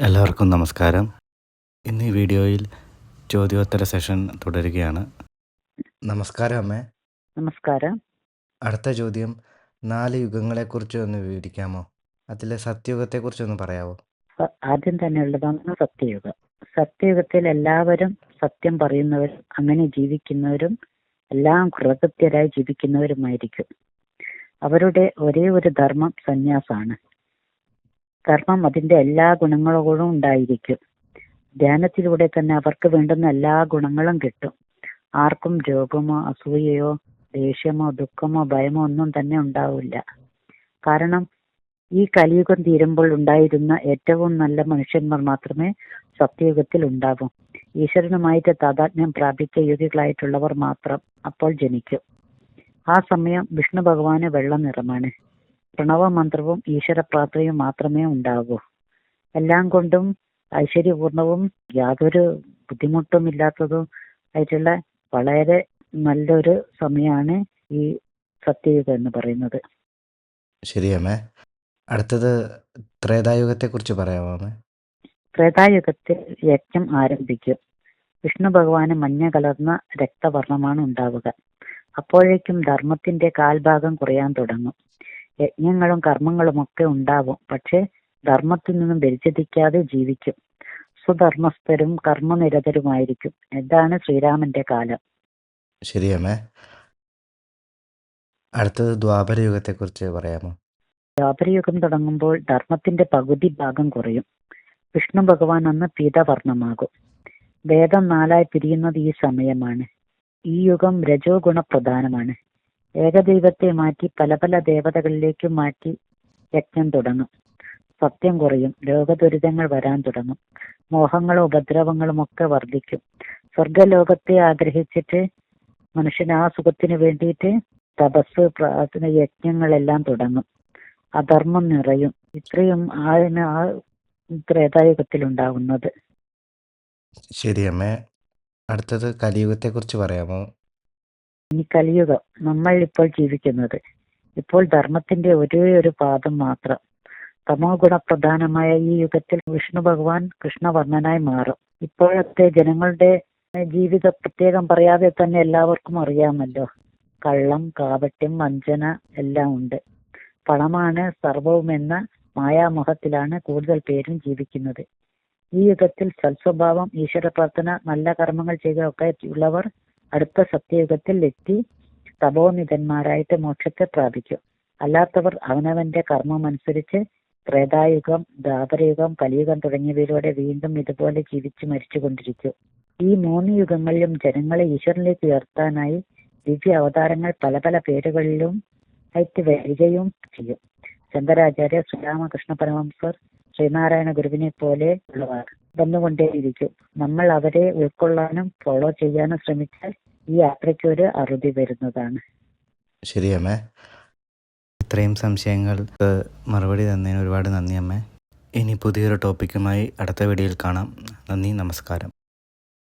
എല്ലാവർക്കും നമസ്കാരം. ഇന്ന് ഈ വീഡിയോയിൽ ചോദ്യോത്തര സെഷൻ തുടരുകയാണ്. നമസ്കാരം അമ്മേ. നമസ്കാരം. അടുത്ത ചോദ്യം നാല് യുഗങ്ങളെക്കുറിച്ച് ഒന്ന് വിവരിക്കാമോ? അതിലെ സത്യയുഗത്തെക്കുറിച്ചൊന്ന് പറയാമോ ആദ്യം തന്നെ ഉള്ളതാണ് സത്യയുഗം. സത്യയുഗത്തിൽ എല്ലാവരും സത്യം പറയുന്നവരും അങ്ങനെ ജീവിക്കുന്നവരും എല്ലാം കൃതജ്ഞരായി ജീവിക്കുന്നവരുമായിരിക്കും. അവരുടെ ഒരേ ഒരു ധർമ്മം സന്യാസാണ് ധർമ്മം അതിന്റെ എല്ലാ ഗുണങ്ങളോടും ഉണ്ടായിരിക്കും. ധ്യാനത്തിലൂടെ തന്നെ അവർക്ക് വേണ്ടുന്ന എല്ലാ ഗുണങ്ങളും കിട്ടും. ആർക്കും രോഗമോ അസൂയയോ ദേഷ്യമോ ദുഃഖമോ ഭയമോ ഒന്നും തന്നെ ഉണ്ടാവില്ല. കാരണം ഈ കലിയുഗം തീരുമ്പോൾ ഉണ്ടായിരുന്ന ഏറ്റവും നല്ല മനുഷ്യന്മാർ മാത്രമേ സത്യയുഗത്തിൽ ഉണ്ടാവൂ. ഈശ്വരനുമായിട്ട് താതാത്മ്യം പ്രാപിച്ച യുഗികളായിട്ടുള്ളവർ മാത്രം അപ്പോൾ ജനിക്കും. ആ സമയം വിഷ്ണു ഭഗവാന് വെള്ള നിറമാണ്. പ്രണവ മന്ത്രവും ഈശ്വര പ്രാർത്ഥനയും മാത്രമേ ഉണ്ടാകൂ. എല്ലാം കൊണ്ടും ഐശ്വര്യപൂർണവും യാതൊരു ബുദ്ധിമുട്ടും ഇല്ലാത്തതും ആയിട്ടുള്ള വളരെ നല്ലൊരു സമയമാണ് ഈ സത്യയുഗം എന്ന് പറയുന്നത്. ശരിയമ്മേ. അടുത്തത് അടുത്തത് ത്രേതായുഗത്തെക്കുറിച്ച് പറയാമോ ത്രേതായുഗത്തിൽ യജ്ഞം ആരംഭിക്കും. വിഷ്ണു ഭഗവാന് മഞ്ഞ കലർന്ന രക്തവർണമാണ് ഉണ്ടാവുക. അപ്പോഴേക്കും ധർമ്മത്തിന്റെ കാൽഭാഗം കുറയാൻ തുടങ്ങും. യജ്ഞങ്ങളും കർമ്മങ്ങളും ഒക്കെ ഉണ്ടാവും. പക്ഷെ ധർമ്മത്തിൽ നിന്നും വ്യതിചലിക്കാതെ ജീവിക്കും. സുധർമ്മസ്ഥരും കർമ്മനിരതരുമായിരിക്കും. ഇതാണ് ശ്രീരാമന്റെ കാലം. ശരിയമ്മേ അടുത്തത് ദ്വാപരയുഗത്തെ കുറിച്ച് പറയാമോ? ദ്വാപരയുഗം തുടങ്ങുമ്പോൾ ധർമ്മത്തിന്റെ പകുതി ഭാഗം കുറയും. വിഷ്ണു ഭഗവാൻ അന്ന് പീതവർണമാകും. വേദം നാലായി പിരിയുന്നത് ഈ സമയമാണ്. ഈ യുഗം രജോ ഗുണപ്രധാനമാണ് ഏകദൈവത്തെ മാറ്റി പല പല ദേവതകളിലേക്കും മാറ്റി യജ്ഞം തുടങ്ങും. സത്യം കുറയും രോഗദുരിതങ്ങൾ വരാൻ തുടങ്ങും. മോഹങ്ങളും ഉപദ്രവങ്ങളും ഒക്കെ വർദ്ധിക്കും സ്വർഗലോകത്തെ ആഗ്രഹിച്ചിട്ട് മനുഷ്യൻ ആ സുഖത്തിന് വേണ്ടിയിട്ട് തപസ് പ്രാർത്ഥന യജ്ഞങ്ങളെല്ലാം തുടങ്ങും. അധർമ്മം നിറയും. ഇത്രയും ആണ് ആ ത്രേതായുഗത്തിൽ ഉണ്ടാകുന്നത് ശരി അമ്മേ അടുത്തത് കലിയുഗത്തെക്കുറിച്ച് പറയാമോ? ഇനി കലിയുഗം നമ്മൾ ഇപ്പോൾ ജീവിക്കുന്നത്. ഇപ്പോൾ ധർമ്മത്തിന്റെ ഒരേ ഒരു പാദം മാത്രം. തമോ ഗുണപ്രധാനമായ ഈ യുഗത്തിൽ വിഷ്ണു ഭഗവാൻ കൃഷ്ണവർണനായി മാറും. ഇപ്പോഴത്തെ ജനങ്ങളുടെ ജീവിത പ്രത്യേകം പറയാതെ തന്നെ എല്ലാവർക്കും അറിയാമല്ലോ. കള്ളം കാപട്യം വഞ്ചന എല്ലാം ഉണ്ട്. പണമാണ് സർവവുമെന്ന മായാമോഹത്തിലാണ് കൂടുതൽ പേരും ജീവിക്കുന്നത്. ഈ യുഗത്തിൽ സൽസ്വഭാവം ഈശ്വര പ്രാർത്ഥന നല്ല കർമ്മങ്ങൾ ചെയ്യുകയൊക്കെ ഉള്ളവർ അടുത്ത സത്യയുഗത്തിൽ എത്തി തപോനിതന്മാരായിട്ട് മോക്ഷത്തെ പ്രാപിക്കും. അല്ലാത്തവർ അവനവന്റെ കർമ്മം അനുസരിച്ച് ത്രേതായുഗം ദ്വാപരയുഗം കലിയുഗം തുടങ്ങിയവയിലൂടെ വീണ്ടും ഇതുപോലെ ജീവിച്ചു മരിച്ചുകൊണ്ടിരിക്കും. ഈ മൂന്ന് യുഗങ്ങളിലും ജനങ്ങളെ ഈശ്വരനിലേക്ക് ഉയർത്താനായി ദിവ്യ അവതാരങ്ങൾ പല പല പേരുകളിലും ആയിട്ട് വരികയും ചെയ്യും. ശങ്കരാചാര്യ ശ്രീരാമകൃഷ്ണ പരമംസർ ശ്രീനാരായണ ഗുരുവിനെ പോലെ ഉള്ളവർ. വന്നുകൊണ്ടേയിരിക്കും. നമ്മൾ അവരെ ഉൾക്കൊള്ളാനും ഫോളോ ചെയ്യാനും ശ്രമിച്ചാൽ ഈ യാത്രയ്ക്ക് ഒരു അറുതി വരുന്നതാണ്. ശരിയമ്മേ ഇത്രയും സംശയങ്ങൾ മറുപടി തന്നതിന് ഒരുപാട് നന്ദി അമ്മേ. ഇനി പുതിയൊരു ടോപ്പിക്കുമായി അടുത്ത വീഡിയോയിൽ കാണാം. നന്ദി നമസ്കാരം.